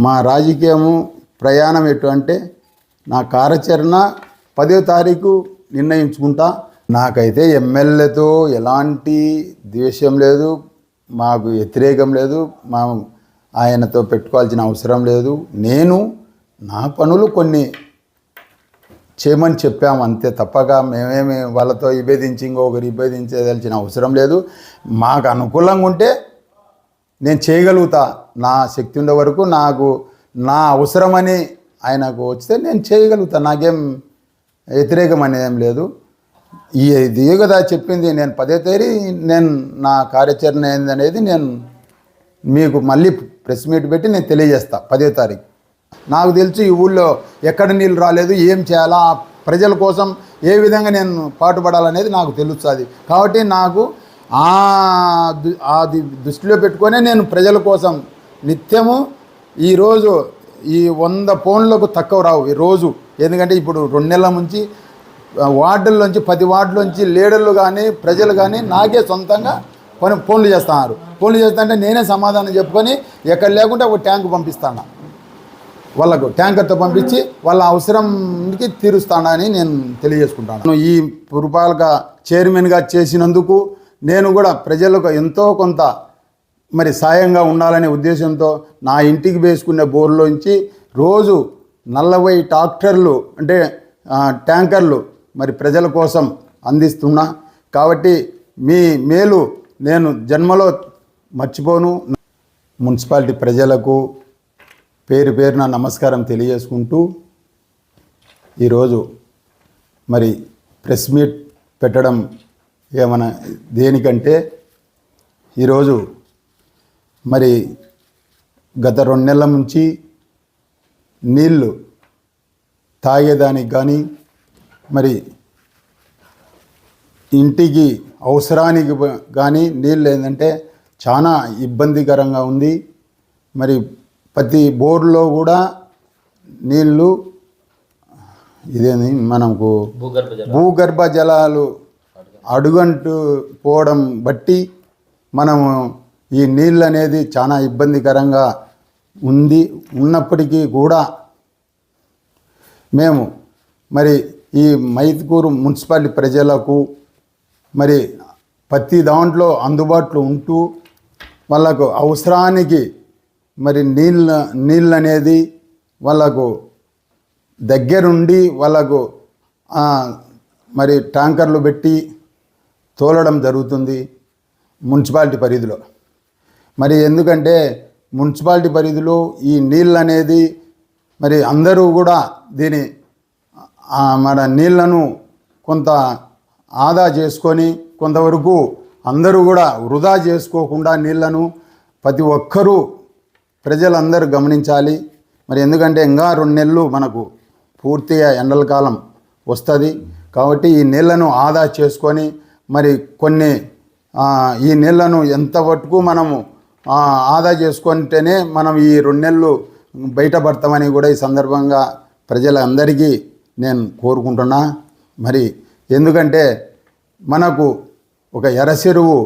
మా రాజకీయము ప్రయాణం ఎటు అంటే నా కార్యాచరణ పదో తారీఖు నిర్ణయించుకుంటా. నాకైతే ఎమ్మెల్యేతో ఎలాంటి ద్వేషం లేదు మాకు వ్యతిరేకం లేదు మా ఆయనతో పెట్టుకోవాల్సిన అవసరం లేదు. నేను నా పనులు కొన్ని చేయమని చెప్పాము అంతే తప్పక. మేమేమి వాళ్ళతో విభేదించి ఇంకొకరు విభేదించదలిచిన అవసరం లేదు. మాకు అనుకూలంగా ఉంటే నేను చేయగలుగుతా. నా శక్తి ఉండే వరకు నాకు నా అవసరమని ఆయనకు వస్తే నేను చేయగలుగుతా. నాకేం వ్యతిరేకం అనేది ఏం లేదు. ఈ ఇది కదా చెప్పింది నేను పదే తేదీ నేను నా కార్యాచరణ ఏందనేది నేను మీకు మళ్ళీ ప్రెస్ మీట్ పెట్టి నేను తెలియజేస్తా పదే తారీఖు. నాకు తెలిసి ఈ ఊళ్ళో ఎక్కడ నీళ్ళు రాలేదు ఏం చేయాలా ప్రజల కోసం ఏ విధంగా నేను పాటుపడాలనేది నాకు తెలుస్తుంది. కాబట్టి నాకు అది దృష్టిలో పెట్టుకొనే నేను ప్రజల కోసం నిత్యము ఈరోజు ఈ వంద ఫోన్లకు తక్కువ రావు ఈ రోజు. ఎందుకంటే ఇప్పుడు రెండు నెలల నుంచి వార్డుల్లోంచి పది వార్డులోంచి లీడర్లు కానీ ప్రజలు కానీ నాకే సొంతంగా పని ఫోన్లు చేస్తున్నారు. ఫోన్లు చేస్తుంటే నేనే సమాధానం చెప్పుకొని ఎక్కడ లేకుంటే ఒక ట్యాంకు పంపిస్తాను. వాళ్ళకు ట్యాంకర్తో పంపించి వాళ్ళ అవసరంకి తీరుస్తానని నేను తెలియజేసుకుంటాను. ఈ పురపాలక చైర్మన్గా చేసినందుకు నేను కూడా ప్రజలకు ఎంతో కొంత మరి సాయంగా ఉండాలనే ఉద్దేశంతో నా ఇంటికి వేసుకునే బోర్లోంచి రోజు నలభై ట్రాక్టర్లు అంటే ట్యాంకర్లు మరి ప్రజల కోసం అందిస్తున్నా. కాబట్టి మీ మేలు నేను జన్మలో మర్చిపోను. మున్సిపాలిటీ ప్రజలకు పేరు పేరున నమస్కారం తెలియజేసుకుంటూ ఈరోజు మరి ప్రెస్ మీట్ పెట్టడం ఏమైనా దేనికంటే ఈరోజు మరి గత రెండు నెలల నుంచి నీళ్ళు తాగేదానికి కానీ మరి ఇంటికి అవసరానికి కానీ నీళ్ళు ఏంటంటే చాలా ఇబ్బందికరంగా ఉంది. మరి ప్రతి బోర్లో కూడా నీళ్ళు ఇదేంది మనకు భూగర్భ జలాలు అడుగంటు పోవడం బట్టి మనము ఈ నీళ్ళు అనేది చాలా ఇబ్బందికరంగా ఉంది ఉన్నప్పటికీ కూడా మేము మరి ఈ మైత్కూరు మున్సిపాలిటీ ప్రజలకు మరి ప్రతి దాంట్లో అందుబాటులో ఉంటూ వాళ్ళకు అవసరానికి మరి నీళ్ళ నీళ్ళు అనేది వాళ్ళకు దగ్గరుండి వాళ్ళకు మరి ట్యాంకర్లు పెట్టి తోలడం జరుగుతుంది మున్సిపాలిటీ పరిధిలో. మరి ఎందుకంటే మున్సిపాలిటీ పరిధిలో ఈ నీళ్ళు అనేది మరి అందరూ కూడా దీని మన నీళ్ళను కొంత ఆదా చేసుకొని కొంతవరకు అందరూ కూడా వృధా చేసుకోకుండా నీళ్ళను ప్రతి ఒక్కరూ ప్రజలందరూ గమనించాలి. మరి ఎందుకంటే ఇంకా రెండు నెలలు మనకు పూర్తిగా ఎండల కాలం వస్తుంది. కాబట్టి ఈ నీళ్ళను ఆదా చేసుకొని మరి కొన్ని ఈ నీళ్ళను ఎంత మటుకు మనము ఆదా చేసుకుంటేనే మనం ఈ రెండు నెలలు బయటపడతామని కూడా ఈ సందర్భంగా ప్రజలందరికీ నేను కోరుకుంటున్నా. మరి ఎందుకంటే మనకు ఒక ఎరసెరువు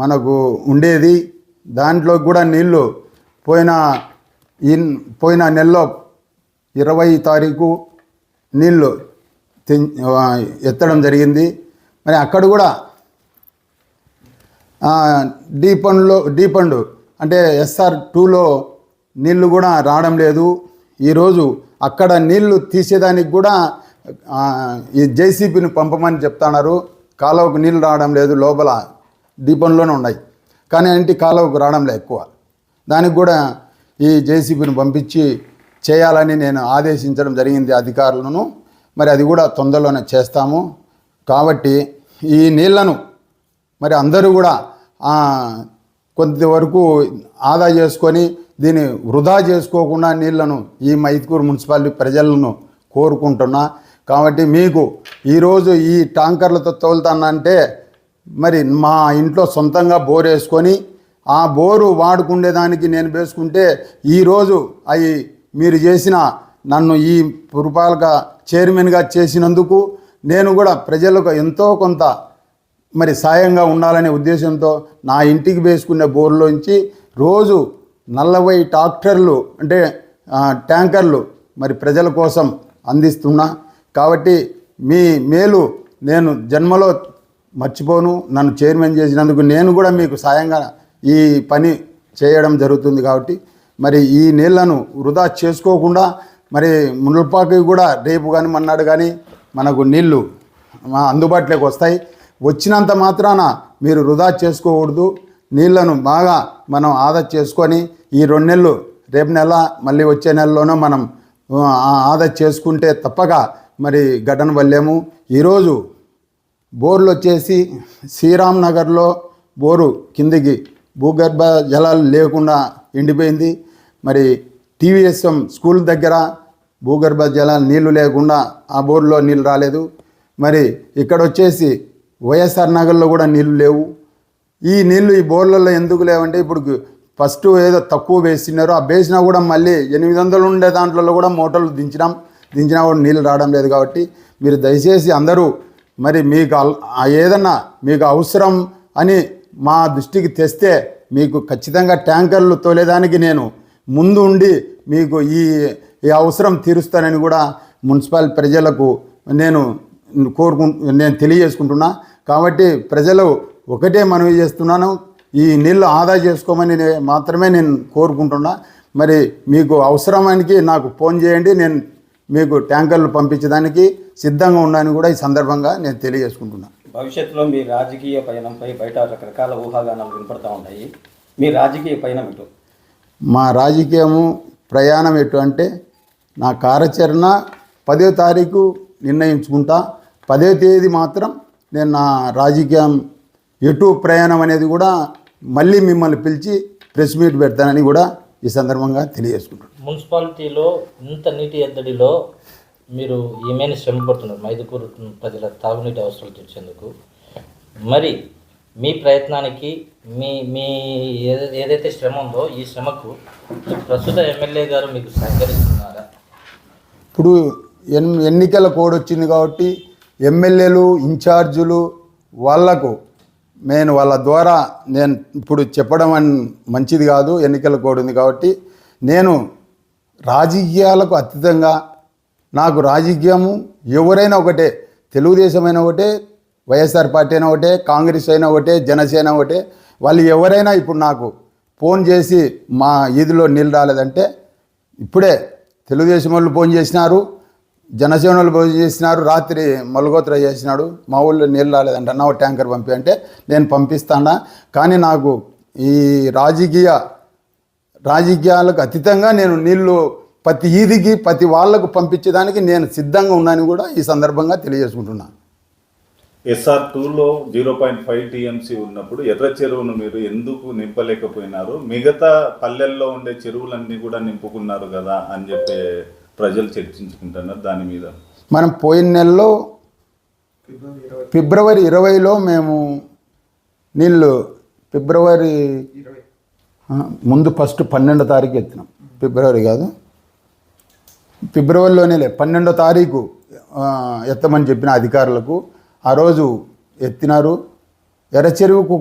మనకు ఉండేది. దాంట్లో కూడా నీళ్ళు పోయిన ఈ పోయిన నెలలో ఇరవై తారీఖు నీళ్ళు ఎత్తడం జరిగింది. మరి అక్కడ కూడా డీ పండ్లో డీ పండు అంటే ఎస్ఆర్ టూలో నీళ్ళు కూడా రావడం లేదు. ఈరోజు అక్కడ నీళ్ళు తీసేదానికి కూడా ఈ జేసీబీని పంపమని చెప్తున్నారు. కాలువకు నీళ్ళు రావడం లేదు లోపల దీపంలోనే ఉన్నాయి. కానీ ఇంటి కాలువకు రావడం లేదు ఎక్కువ. దానికి కూడా ఈ జేసీబీని పంపించి చేయాలని నేను ఆదేశించడం జరిగింది అధికారులను. మరి అది కూడా తొందరలోనే చేస్తాము. కాబట్టి ఈ నీళ్ళను మరి అందరూ కూడా కొద్ది కొంతవరకు ఆదా చేసుకొని దీన్ని వృధా చేసుకోకుండా నీళ్ళను ఈ మైత్కూరు మున్సిపాలిటీ ప్రజలను కోరుకుంటున్నా. కాబట్టి మీకు ఈరోజు ఈ ట్యాంకర్లతో తోలుతానంటే మరి మా ఇంట్లో సొంతంగా బోర్ వేసుకొని ఆ బోరు వాడుకునేదానికి నేను వేసుకుంటే ఈరోజు అవి మీరు చేసిన నన్ను ఈ పురపాలక చైర్మన్గా చేసినందుకు నేను కూడా ప్రజలకు ఎంతో కొంత మరి సాయంగా ఉండాలనే ఉద్దేశంతో నా ఇంటికి వేసుకునే బోర్లోంచి రోజు నలభై ట్రాక్టర్లు అంటే ట్యాంకర్లు మరి ప్రజల కోసం అందిస్తున్నా. కాబట్టి మీ మేలు నేను జన్మలో మర్చిపోను. నన్ను చైర్మన్ చేసినందుకు నేను కూడా మీకు సాయంగా ఈ పని చేయడం జరుగుతుంది కాబట్టి మరి ఈ నీళ్ళను వృధా చేసుకోకుండా మరి మునుపాకి కూడా రేపు కానీ మన్నాడు కానీ మనకు నీళ్ళు అందుబాటులోకి వస్తాయి. వచ్చినంత మాత్రాన మీరు వృధా చేసుకోకూడదు. నీళ్ళను బాగా మనం ఆదా చేసుకొని ఈ రెండు నెలలు రేపు నెల మళ్ళీ వచ్చే నెలలోనూ మనం ఆదా చేసుకుంటే తప్పక మరి గడ్డను వల్లేము. ఈరోజు బోర్లు వచ్చేసి శ్రీరామ్ నగర్లో బోరు కిందికి భూగర్భ జలాలు లేకుండా ఎండిపోయింది. మరి టీవీఎస్ఎం స్కూల్ దగ్గర భూగర్భ జలాలు నీళ్ళు లేకుండా ఆ బోర్లో నీళ్ళు రాలేదు. మరి ఇక్కడ వచ్చేసి వైఎస్ఆర్ నగర్లో కూడా నీళ్ళు లేవు. ఈ నీళ్ళు ఈ బోర్లలో ఎందుకు లేవంటే ఇప్పుడు ఫస్ట్ ఏదో తక్కువ వేసినారు. ఆ వేసినా కూడా మళ్ళీ ఎనిమిది వందలు ఉండే దాంట్లో కూడా మోటార్లు దించినాం. దించినా కూడా నీళ్ళు రావడం లేదు కాబట్టి మీరు దయచేసి అందరూ మరి మీకు ఏదన్నా మీకు అవసరం అని మా దృష్టికి తెస్తే మీకు ఖచ్చితంగా ట్యాంకర్లు తోలేదానికి నేను ముందు ఉండి మీకు ఈ ఈ అవసరం తీరుస్తానని కూడా మున్సిపల్ ప్రజలకు నేను కోరుకు నేను తెలియజేసుకుంటున్నా. కాబట్టి ప్రజలు ఒకటే మనవి చేస్తున్నాను. ఈ నీళ్ళు ఆదా చేసుకోమని మాత్రమే నేను కోరుకుంటున్నా. మరి మీకు అవసరానికి నాకు ఫోన్ చేయండి. నేను మీకు ట్యాంకర్లు పంపించడానికి సిద్ధంగా ఉన్నాను కూడా ఈ సందర్భంగా నేను తెలియజేసుకుంటున్నాను భవిష్యత్తులో మీ రాజకీయ పయనంపై బయట రకరకాల ఊహాగానాలు వినపడతా ఉంటాయి మీ రాజకీయ పయనం ఇటు మా రాజకీయము ప్రయాణం ఎటు అంటే నా కార్యాచరణ పదో తారీఖు నిర్ణయించుకుంటా. పదో తేదీ మాత్రం నేను నా రాజకీయం ఎటు ప్రయాణం అనేది కూడా మళ్ళీ మిమ్మల్ని పిలిచి ప్రెస్ మీట్ పెడతానని కూడా ఈ సందర్భంగా తెలియజేసుకుంటాను మున్సిపాలిటీలో ఇంత నీటి ఎద్దడిలో మీరు ఏమైనా శ్రమ పడుతున్నారు? మైదుకూరు ప్రజల తాగునీటి అవసరాలు తీర్చేందుకు. మరి మీ ప్రయత్నానికి మీ మీ ఏదైతే శ్రమ ఉందో ఈ శ్రమకు ప్రస్తుత ఎమ్మెల్యే గారు మీకు సహకరిస్తున్నారా? ఇప్పుడు ఎన్ ఎన్నికల కోడ్ వచ్చింది కాబట్టి ఎమ్మెల్యేలు ఇన్ఛార్జులు వాళ్ళకు నేను వాళ్ళ ద్వారా నేను ఇప్పుడు చెప్పడం అని మంచిది కాదు ఎన్నికల కోడ్ ఉంది కాబట్టి నేను రాజకీయాలకు అతీతంగా నాకు రాజకీయము ఎవరైనా ఒకటే తెలుగుదేశం అయినా ఒకటే వైఎస్ఆర్ పార్టీ అయినా ఒకటే కాంగ్రెస్ అయినా ఒకటే జనసేన ఒకటే వాళ్ళు ఎవరైనా ఇప్పుడు నాకు ఫోన్ చేసి మా ఈదిలో నీళ్ళు రాలేదంటే ఇప్పుడే తెలుగుదేశం వాళ్ళు ఫోన్ చేసినారు జనసేన వాళ్ళు ఫోన్ చేసినారు రాత్రి మలగోత్ర చేసినాడు మా ఊళ్ళో నీళ్ళు రాలేదంట అన్న ట్యాంకర్ పంపి అంటే నేను పంపిస్తానా? కానీ నాకు ఈ రాజకీయ రాజకీయాలకు అతీతంగా నేను నీళ్ళు ప్రతి ఈదికి ప్రతి వాళ్ళకు పంపించేదానికి నేను సిద్ధంగా ఉన్నానని కూడా ఈ సందర్భంగా తెలియజేసుకుంటున్నాను ఎస్ఆర్ టూలో జీరో పాయింట్ ఫైవ్ టీఎంసీ ఉన్నప్పుడు ఎర్ర చెరువును మీరు ఎందుకు నింపలేకపోయినారు? మిగతా పల్లెల్లో ఉండే చెరువులన్నీ కూడా నింపుకున్నారు కదా అని చెప్పి ప్రజలు చర్చించుకుంటున్నారు దాని మీద. మనం పోయిన నెలలో ఫిబ్రవరి ఇరవైలో మేము నీళ్ళు ఫిబ్రవరి ముందు ఫస్ట్ పన్నెండో తారీఖు ఎత్తినాం. ఫిబ్రవరి కాదు. ఫిబ్రవరిలోనే లే పన్నెండో తారీఖు ఎత్తమని చెప్పిన అధికారులకు ఆ రోజు ఎత్తినారు. ఎర్రచెరువుకు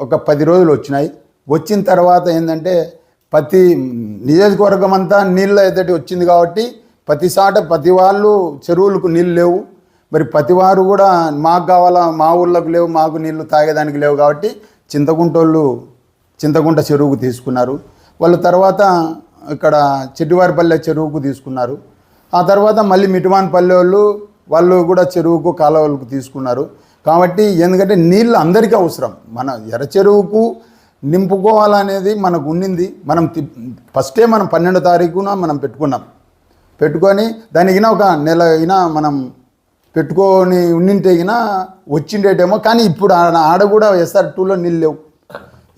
ఒక- పది రోజులు వచ్చినాయి. వచ్చిన తర్వాత ఏంటంటే ప్రతి నియోజకవర్గం అంతా నీళ్ళ ఎద్దటి వచ్చింది కాబట్టి ప్రతి సాట ప్రతి వాళ్ళు చెరువులకు నీళ్ళు లేవు. మరి ప్రతి వారు కూడా మాకు కావాలా మా ఊళ్ళకు లేవు మాకు నీళ్ళు తాగేదానికి లేవు కాబట్టి చింతగుంటోళ్ళు చింతకుంట చెరువుకు తీసుకున్నారు. వాళ్ళు తర్వాత ఇక్కడ చెట్టివారిపల్లె చెరువుకు తీసుకున్నారు. ఆ తర్వాత మళ్ళీ మిటువాన్పల్లె వాళ్ళు వాళ్ళు కూడా చెరువుకు కాలువలకు తీసుకున్నారు. కాబట్టి ఎందుకంటే నీళ్ళు అందరికీ అవసరం. మన ఎర్ర చెరువుకు నింపుకోవాలనేది మనకు ఉండింది మనం ఫస్టే మనం పన్నెండో తారీఖున మనం పెట్టుకున్నాం. పెట్టుకొని దానికి ఒక నెల అయినా మనం పెట్టుకొని ఉండింటేగినా వచ్చిండేటేమో కానీ ఇప్పుడు ఆడ- ఆడ కూడా ఎస్ఆర్ టూలో నీళ్ళు లేవు.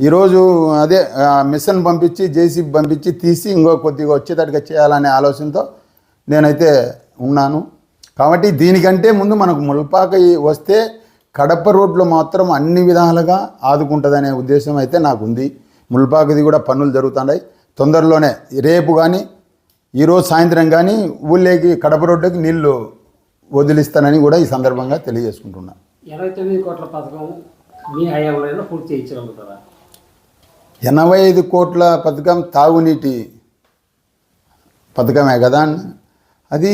ఈరోజు అదే మిషన్ పంపించి జేసీబీ పంపించి తీసి ఇంకో కొద్దిగా వచ్చేటట్టుగా చేయాలనే ఆలోచనతో నేనైతే ఉన్నాను. కాబట్టి దీనికంటే ముందు మనకు ముల్పాక వస్తే కడప రోడ్లో మాత్రం అన్ని విధాలుగా ఆదుకుంటుందనే ఉద్దేశం అయితే నాకు ఉంది ముల్పాకది కూడా పనులు జరుగుతున్నాయి తొందరలోనే రేపు కానీ ఈరోజు సాయంత్రం కానీ ఊళ్ళోకి కడప రోడ్డుకి నీళ్ళు వదిలిస్తానని కూడా ఈ సందర్భంగా తెలియజేసుకుంటున్నాను ఇరవై తొమ్మిది కోట్ల పథకం మీ హయాంలో పూర్తి చేయించగలుగుతారా? ఎనభై ఐదు కోట్ల పథకం తాగునీటి పథకమే కదా? అది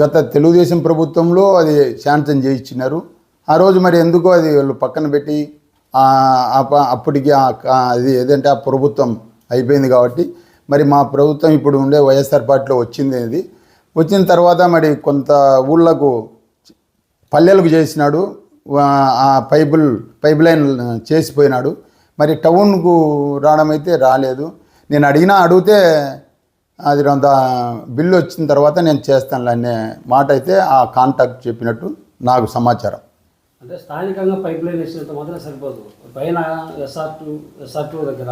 గత తెలుగుదేశం ప్రభుత్వంలో అది శాంక్షన్ చేయించినారు. ఆ రోజు మరి ఎందుకో అది వాళ్ళు పక్కన పెట్టి అప్పటికి అది ఏదంటే ఆ ప్రభుత్వం అయిపోయింది కాబట్టి మరి మా ప్రభుత్వం ఇప్పుడు ఉండే వైఎస్ఆర్ పార్టీలో వచ్చింది అది. వచ్చిన తర్వాత మరి కొంత ఊళ్ళకు పల్లెలకు చేసినాడు. ఆ పైపుల్ పైప్ లైన్ చేసిపోయినాడు. మరి టౌన్కు రావడం అయితే రాలేదు. నేను అడిగినా అడిగితే అది కొంత బిల్లు వచ్చిన తర్వాత నేను చేస్తాను అనే మాట అయితే ఆ కాంటాక్ట్ చెప్పినట్టు నాకు సమాచారం. అంటే స్థానికంగా పైప్ లైన్ వేసినంత మాత్రం సరిపోదు. పైన ఎస్ఆర్ టూ ఎస్ఆర్ టూ దగ్గర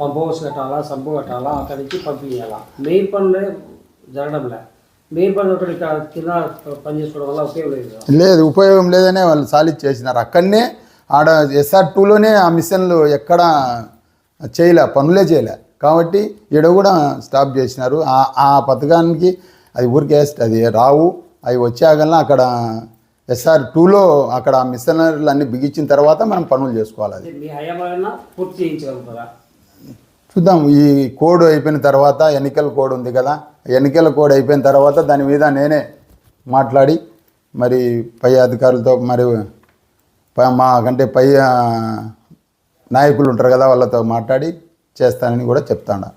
పంప్ హౌస్ కట్టాలా సంపు కట్టాలా అక్కడి నుంచి పంపించాలా మెయిన్ పనులే జరగడంలే. మెయిన్ పనులు ఒకటి కింద పని చేసుకోవడం వల్ల ఉపయోగం లేదు. లేదు ఉపయోగం లేదనే వాళ్ళు సాలిడ్ చేసినారు. అక్కడనే ఆడ ఎస్ఆర్ టూలోనే ఆ మిషన్లు ఎక్కడ చేయలే పనులే చేయలే. కాబట్టి ఈడ కూడా స్టాప్ చేసినారు. ఆ పథకానికి అది ఊరికే అది రావు. అవి వచ్చాకల్లా అక్కడ ఎస్ఆర్ టూలో అక్కడ మిషనరీలు అన్ని బిగించిన తర్వాత మనం పనులు చేసుకోవాలి అది. చూద్దాం. ఈ కోడ్ అయిపోయిన తర్వాత ఎన్నికల కోడ్ ఉంది కదా ఎన్నికల కోడ్ అయిపోయిన తర్వాత దాని మీద నేనే మాట్లాడి మరి పై అధికారులతో మరి మా కంటే పై నాయకులు ఉంటారు కదా వాళ్ళతో మాట్లాడి చేస్తానని కూడా చెప్తాను